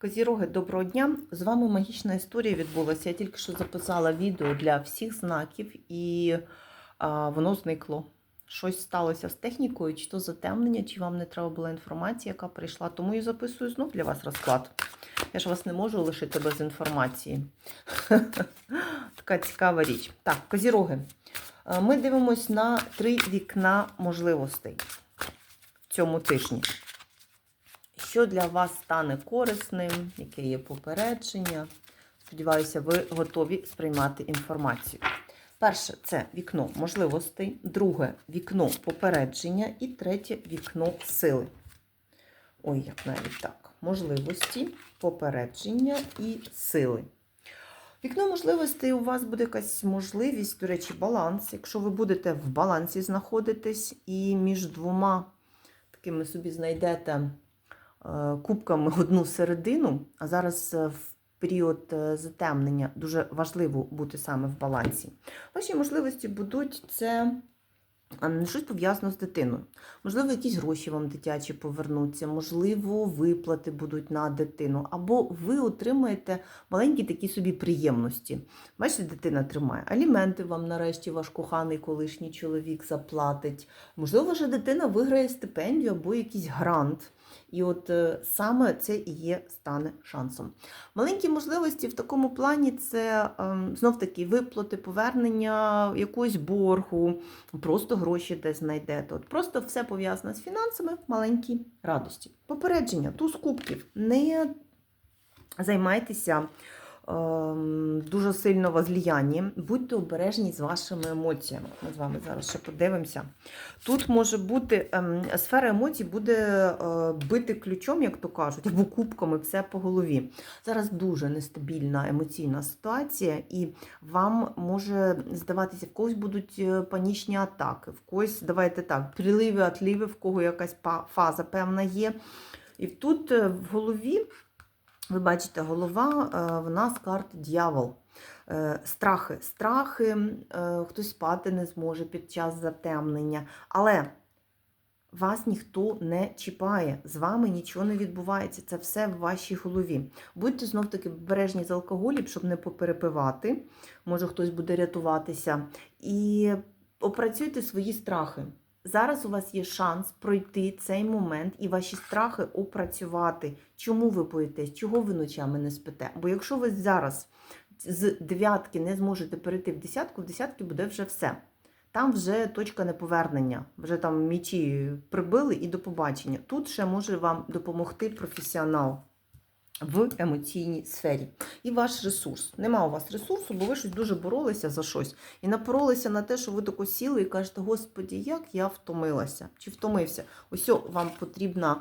Козіроги, доброго дня! З вами магічна історія відбулася. Я тільки що записала відео для всіх знаків, і а, воно зникло. Щось сталося з технікою, чи то затемнення, чи вам не треба була інформація, яка прийшла. Тому і записую знов для вас розклад. Я ж вас не можу лишити без інформації. Така цікава річ. Так, козіроги. Е, Ми дивимось на три вікна можливостей в цьому тижні. Що для вас стане корисним, яке є попередження. Сподіваюся, ви готові сприймати інформацію. Перше це вікно можливостей, друге вікно попередження і третє вікно сили. Ой, як навіть так. Можливості, попередження і сили. Вікно можливостей у вас буде якась можливість, до речі, баланс. Якщо ви будете в балансі знаходитись і між двома такими собі знайдете кубками одну середину, а зараз е, в період е, затемнення дуже важливо бути саме в балансі. Ваші можливості будуть це щось пов'язано з дитиною. Можливо, якісь гроші вам дитячі повернуться, можливо, виплати будуть на дитину, або ви отримаєте маленькі такі собі приємності. Бачите, дитина тримає. Аліменти вам нарешті ваш коханий колишній чоловік заплатить. Можливо, ваша дитина виграє стипендію або якийсь грант. І от е, саме це і є стане шансом. Маленькі можливості в такому плані це ем, знов таки виплати, повернення якогось боргу, просто гроші десь знайдете. От просто все пов'язане з фінансами, маленькі радості. Попередження, туз кубків. Не займайтеся дуже сильно возліянням, будьте обережні з вашими емоціями. Ми з вами зараз ще подивимося. Тут може бути ем, сфера емоцій буде е, бити ключом, як то кажуть, або кубками все по голові. Зараз дуже нестабільна емоційна ситуація, і вам може здаватися, в когось будуть е, панічні атаки, в когось, давайте так, приливи, отливи, в кого якась фаза певна є. І тут е, в голові, ви бачите, голова е, в нас карт дьявол. Е, Страхи, страхи, е, хтось спати не зможе під час затемнення. Але вас ніхто не чіпає, з вами нічого не відбувається. Це все в вашій голові. Будьте знов таки обережні з алкоголем, щоб не поперепивати. Може, хтось буде рятуватися. І опрацюйте свої страхи. Зараз у вас є шанс пройти цей момент і ваші страхи опрацювати. Чому ви боїтесь? Чого ви ночами не спите? Бо якщо ви зараз з дев'ятки не зможете перейти в десятку, в десятки буде вже все. Там вже точка неповернення, вже там мічі прибили і до побачення. Тут ще може вам допомогти професіонал в емоційній сфері. І ваш ресурс. Нема у вас ресурсу, бо ви щось дуже боролися за щось. І напоролися на те, що ви тако сіли і кажете, Господі, як я втомилася чи втомився. Ось вам потрібна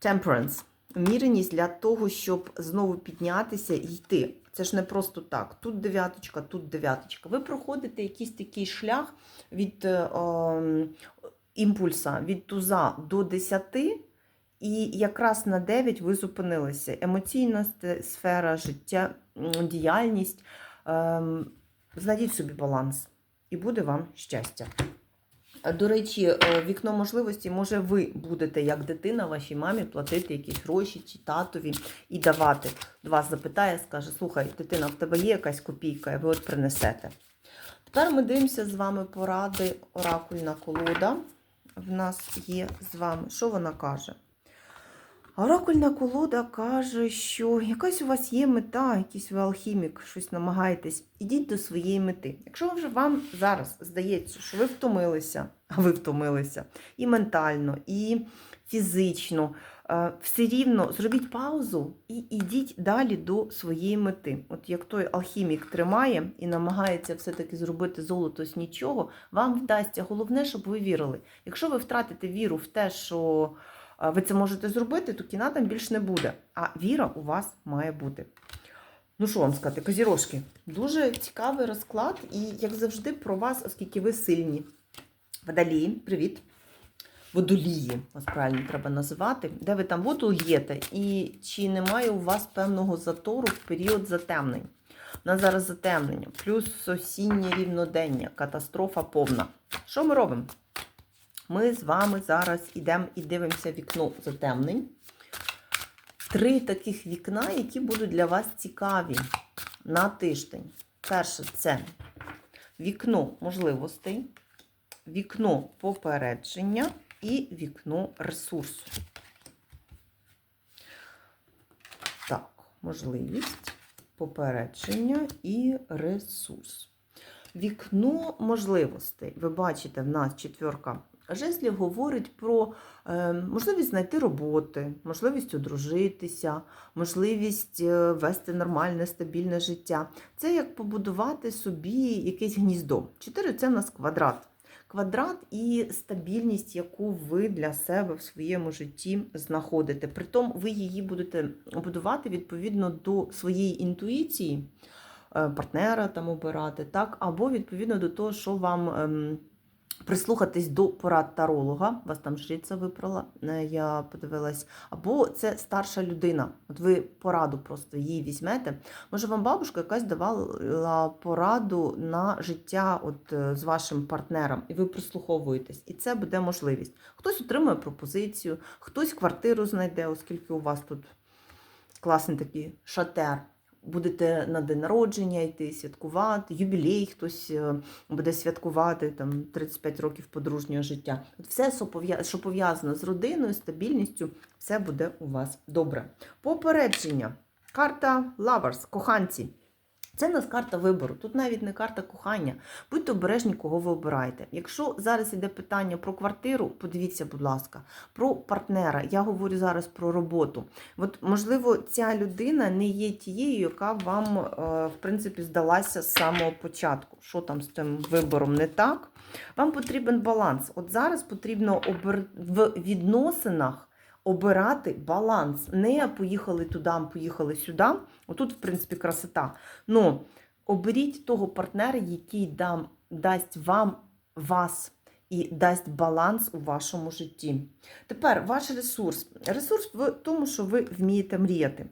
temperance, вміреність для того, щоб знову піднятися і йти. Це ж не просто так. Тут дев'яточка, тут дев'яточка. Ви проходите якийсь такий шлях від е, е, імпульса, від туза до десяти, і якраз на 9 ви зупинилися. Емоційна сфера, життя, діяльність. Ем, Знайдіть собі баланс, і буде вам щастя. До речі, е, вікно можливості, може, ви будете, як дитина, вашій мамі платити якісь гроші чи татові і давати. Вас запитає, скаже: слухай, дитина, в тебе є якась копійка, і ви от принесете. Тепер ми дивимося з вами поради оракульна колода. В нас є з вами. Що вона каже? Оракульна колода каже, що якась у вас є мета, якийсь ви алхімік, щось намагаєтесь. Ідіть до своєї мети. Якщо вже вам зараз здається, що ви втомилися, а ви втомилися і ментально, і фізично, е, все рівно зробіть паузу і ідіть далі до своєї мети. От як той алхімік тримає і намагається все-таки зробити золото з нічого, вам вдасться. Головне, щоб ви вірили. Якщо ви втратите віру в те, що ви це можете зробити, то кіна там більш не буде. А віра у вас має бути. Ну, що вам сказати, козірожки, дуже цікавий розклад, і, як завжди, про вас, оскільки ви сильні. Водолії, привіт. Водолії, вас правильно треба називати. Де ви там воду л'єте, і чи немає у вас певного затору в період затемнень? У нас зараз затемнення, плюс осіннє рівнодення, катастрофа повна. Що ми робимо? Ми з вами зараз йдемо і дивимося вікно затемнень. три таких вікна, які будуть для вас цікаві на тиждень. Перше це вікно можливостей, вікно попередження і вікно ресурсу. Так, можливість, попередження і ресурс. Вікно можливостей. Ви бачите, в нас четверка жезлів говорить про е, можливість знайти роботи, можливість одружитися, можливість е, вести нормальне, стабільне життя. Це як побудувати собі якесь гніздо. Чотири це в нас квадрат. Квадрат і стабільність, яку ви для себе в своєму житті знаходите. Притом ви її будете будувати відповідно до своєї інтуїції, е, партнера там обирати, так, або відповідно до того, що вам. Прислухатись до порад таролога, вас там жриця вибрала, е, я подивилась, або це старша людина. От ви пораду просто її візьмете. Може, вам бабушка якась давала пораду на життя от е, з вашим партнером, і ви прислуховуєтесь, і це буде можливість. Хтось отримує пропозицію, хтось квартиру знайде, оскільки у вас тут класний такий шатер. Будете на день народження йти, святкувати, юбілей хтось е, буде святкувати, там 35 років подружнього життя. Все, що пов'я- що пов'язано з родиною, стабільністю, все буде у вас добре. Попередження. Карта Lovers, коханці. Це нас карта вибору. Тут навіть не карта кохання. Будьте обережні, кого ви обираєте. Якщо зараз іде питання про квартиру, подивіться, будь ласка, про партнера. Я говорю зараз про роботу. От, можливо, ця людина не є тією, яка вам, е, в принципі, здалася з самого початку. Що там з тим вибором не так? Вам потрібен баланс. От зараз потрібно обер... в відносинах обирати баланс. Не поїхали туди, поїхали сюди. Отут, в принципі, красота. Ну, оберіть того партнера, який дам, дасть вам вас і дасть баланс у вашому житті. Тепер ваш ресурс. Ресурс в тому, що ви вмієте мріяти.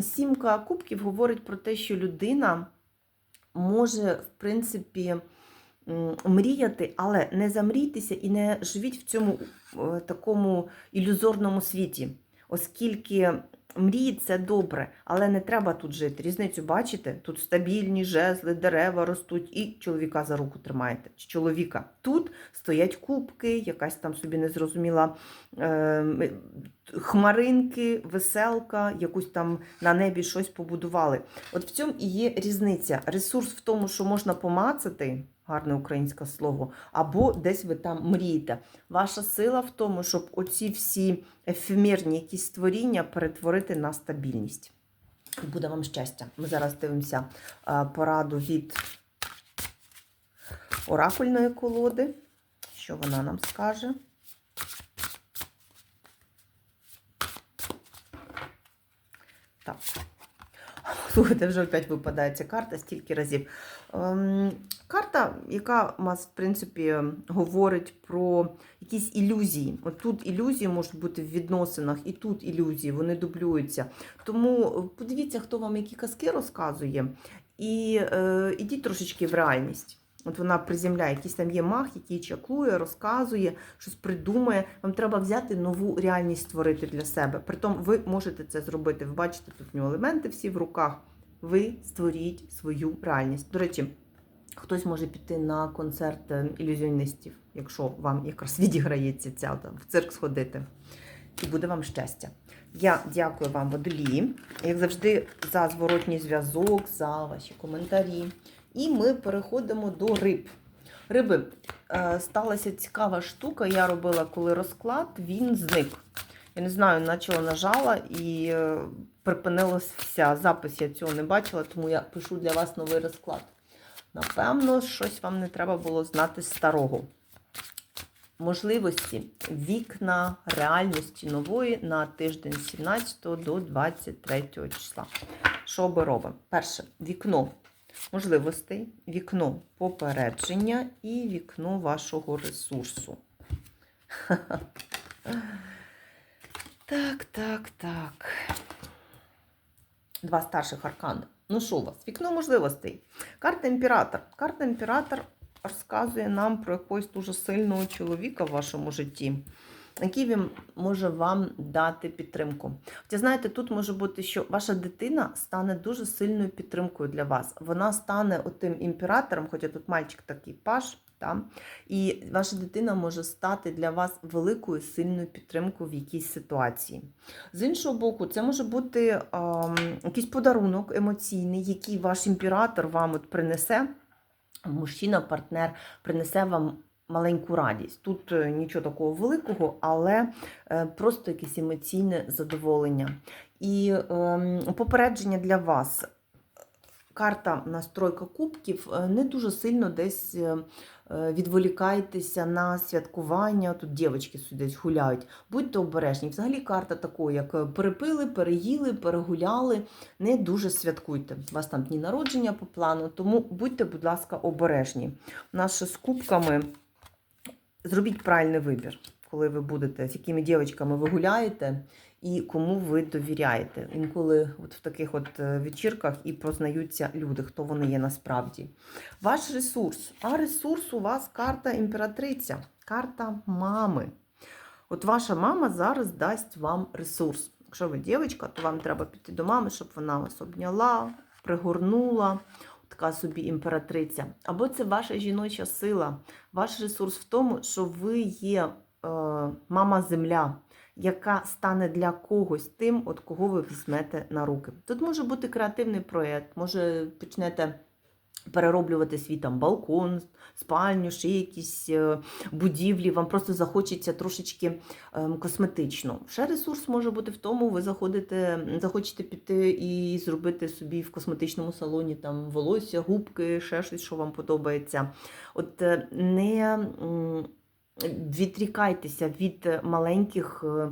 Сімка кубків говорить про те, що людина може, в принципі, мріяти, але не замрійтеся і не живіть в цьому е, такому ілюзорному світі, оскільки мрії це добре, але не треба тут жити. Різницю бачите? Тут стабільні жезли, дерева ростуть, і чоловіка за руку тримаєте. Чи чоловіка. Тут стоять кубки, якась там собі незрозуміла е, хмаринки, веселка, якусь там на небі щось побудували. От в цьому і є різниця. Ресурс в тому, що можна помацати. Гарне українське слово, або десь ви там мрієте. Ваша сила в тому, щоб оці всі ефемерні якісь створіння перетворити на стабільність. Буде вам щастя. Ми зараз дивимося пораду від оракульної колоди. Що вона нам скаже? Так. Слухайте, вже опять випадає ця карта стільки разів. Карта, яка у нас, в принципі, говорить про якісь ілюзії. От тут ілюзії можуть бути в відносинах, і тут ілюзії, вони дублюються. Тому подивіться, хто вам які казки розказує, і е, ідіть трошечки в реальність. От вона приземляє, якийсь там є мах, який чаклує, розказує, щось придумає. Вам треба взяти нову реальність створити для себе. Притом ви можете це зробити. Ви бачите, тут в нього елементи всі в руках. Ви створіть свою реальність. До речі, хтось може піти на концерт е, ілюзіоністів, якщо вам якраз відіграється ця там, в цирк сходити. І буде вам щастя. Я дякую вам, водолії, як завжди, за зворотній зв'язок, за ваші коментарі. І ми переходимо до риб. Риби, е, сталася цікава штука. Я робила коли розклад, він зник. Я не знаю, начала нажала і е, припинилась вся. Запис я цього не бачила, тому я пишу для вас новий розклад. Напевно, щось вам не треба було знати старого. Можливості вікна реальності нової на тиждень 17 до 23 числа. Що ми робимо? Перше вікно можливостей, вікно попередження і вікно вашого ресурсу. Так, так, так. Два старших аркани. Ну що у вас? Вікно можливостей. Карта імператор. Карта імператор розказує нам про якогось дуже сильного чоловіка в вашому житті. який він може вам дати підтримку. Хоча знаєте, тут може бути, що ваша дитина стане дуже сильною підтримкою для вас. Вона стане отим імператором, хоча тут мальчик такий паш. Та? І ваша дитина може стати для вас великою сильною підтримкою в якійсь ситуації. З іншого боку, це може бути ем, якийсь подарунок емоційний, який ваш імператор вам от принесе. Мужчина, партнер принесе вам маленьку радість. Тут е, нічого такого великого, але е, просто якесь емоційне задоволення. І ем, попередження для вас. Карта настройка кубків е, не дуже сильно десь е, е, відволікайтеся на святкування. Тут дівчатки десь гуляють. Будьте обережні. Взагалі карта такої, як перепили, переїли, перегуляли. Не дуже святкуйте. У вас там дні народження по плану, тому будьте, будь ласка, обережні. Ще з кубками зробіть правильний вибір, коли ви будете, з якими дівчатками ви гуляєте і кому ви довіряєте. Інколи от в таких от е, вечірках і познаються люди, хто вони є насправді. Ваш ресурс. А ресурс у вас карта імператриця, карта мами. От ваша мама зараз дасть вам ресурс. Якщо ви дівчинка, то вам треба піти до мами, щоб вона вас обняла, пригорнула. Така собі імператриця. Або це ваша жіноча сила. Ваш ресурс в тому, що ви є е, мама-земля, яка стане для когось тим, от кого ви візьмете на руки. Тут може бути креативний проєкт, може почнете перероблювати свій там балкон, спальню, ще якісь е, будівлі, вам просто захочеться трошечки ем, косметично. Ще ресурс може бути в тому, ви заходите, захочете піти і зробити собі в косметичному салоні там волосся, губки, ще щось, що вам подобається. От е, не відрікайтеся від маленьких. е,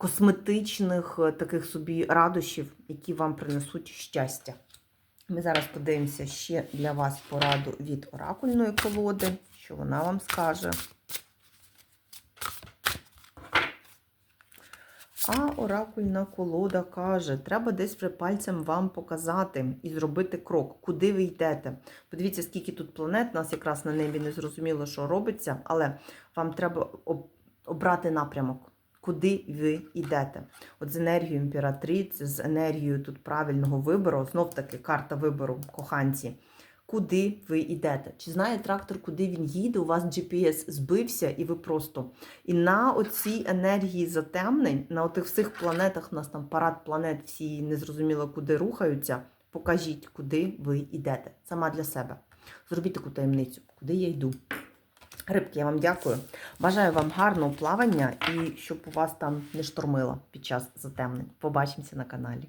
Косметичних е, таких собі радощів, які вам принесуть щастя. Ми зараз подивимося ще для вас пораду від оракульної колоди, що вона вам скаже. А оракульна колода каже, треба десь вже пальцем вам показати і зробити крок, куди ви йдете. Подивіться, скільки тут планет, нас якраз на небі не зрозуміло, що робиться, але вам треба об- обрати напрямок, куди ви йдете. От з енергією імператриці, з енергією тут правильного вибору, знов таки карта вибору коханці. Куди ви йдете? Чи знає трактор, куди він їде? У вас GPS збився, і ви просто. І на оцій енергії затемнень, на отих всіх планетах, у нас там парад планет, всі незрозуміло куди рухаються. Покажіть, куди ви йдете. Сама для себе. Зробіть таку таємницю, куди я йду. Рибки, я вам дякую. Бажаю вам гарного плавання і щоб у вас там не штормило під час затемнень. Побачимося на каналі.